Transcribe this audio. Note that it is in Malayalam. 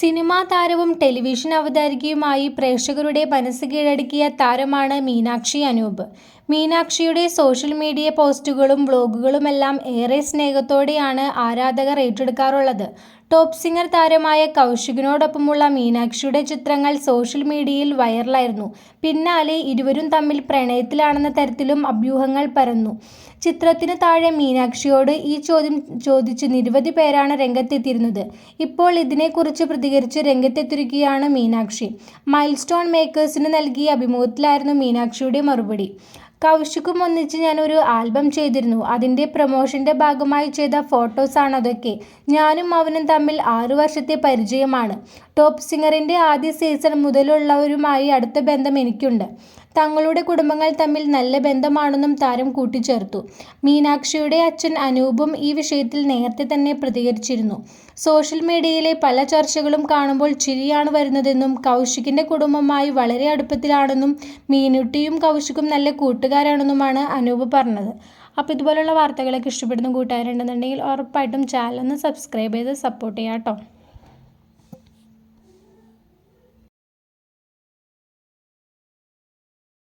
സിനിമാ താരവും ടെലിവിഷൻ അവതാരകയുമായി പ്രേക്ഷകരുടെ മനസ്സ് കീഴടക്കിയ താരമാണ് മീനാക്ഷി അനൂപ്. മീനാക്ഷിയുടെ സോഷ്യൽ മീഡിയ പോസ്റ്റുകളും വ്ളോഗുകളുമെല്ലാം ഏറെ സ്നേഹത്തോടെയാണ് ആരാധകർ ഏറ്റെടുക്കാറുള്ളത്. ടോപ് സിംഗർ താരമായ കൗശികിനോടൊപ്പമുള്ള മീനാക്ഷിയുടെ ചിത്രങ്ങൾ സോഷ്യൽ മീഡിയയിൽ വൈറലായിരുന്നു. പിന്നാലെ ഇരുവരും തമ്മിൽ പ്രണയത്തിലാണെന്ന തരത്തിലും അഭ്യൂഹങ്ങൾ പരന്നു. ചിത്രത്തിന് താഴെ മീനാക്ഷിയോട് ഈ ചോദ്യം ചോദിച്ച് നിരവധി പേരാണ് രംഗത്തെത്തിയിരുന്നത്. ഇപ്പോൾ ഇതിനെക്കുറിച്ച് പ്രതികരിച്ച് രംഗത്തെത്തിരിക്കുകയാണ് മീനാക്ഷി. മൈൽസ്റ്റോൺ മേക്കേഴ്സിന് നൽകിയ അഭിമുഖത്തിലായിരുന്നു മീനാക്ഷിയുടെ മറുപടി. കൗശികും ഒന്നിച്ച് ഞാൻ ഒരു ആൽബം ചെയ്തിരുന്നു. അതിന്റെ പ്രൊമോഷന്റെ ഭാഗമായി ചെയ്ത ഫോട്ടോസാണ് അതൊക്കെ ഞാനും അവനും തമ്മിൽ ആറു വർഷത്തെ പരിചയമാണ്. ടോപ്പ് സിംഗറിന്റെ ആദ്യ സീസൺ മുതലുള്ളവരുമായി അടുത്ത ബന്ധം എനിക്കുണ്ട്. തങ്ങളുടെ കുടുംബങ്ങൾ തമ്മിൽ നല്ല ബന്ധമാണെന്നും താരം കൂട്ടിച്ചേർത്തു. മീനാക്ഷിയുടെ അച്ഛൻ അനൂപും ഈ വിഷയത്തിൽ നേരത്തെ തന്നെ പ്രതികരിച്ചിരുന്നു. സോഷ്യൽ മീഡിയയിലെ പല ചർച്ചകളും കാണുമ്പോൾ ചിരിയാണ് വരുന്നതെന്നും കൗശികിന്റെ കുടുംബമായി വളരെ അടുപ്പത്തിലാണെന്നും മീനുട്ടിയും കൗശികും നല്ല കൂട്ടുകാരാണെന്നുമാണ് അനൂപ് പറഞ്ഞത്. അപ്പോൾ ഇതുപോലുള്ള വാർത്തകളൊക്കെ ഇഷ്ടപ്പെടുന്ന കൂട്ടുകാരുണ്ടെന്നുണ്ടെങ്കിൽ ഉറപ്പായിട്ടും ചാനൽ ഒന്ന് സബ്സ്ക്രൈബ് ചെയ്ത് സപ്പോർട്ട് ചെയ്യാം കേട്ടോ.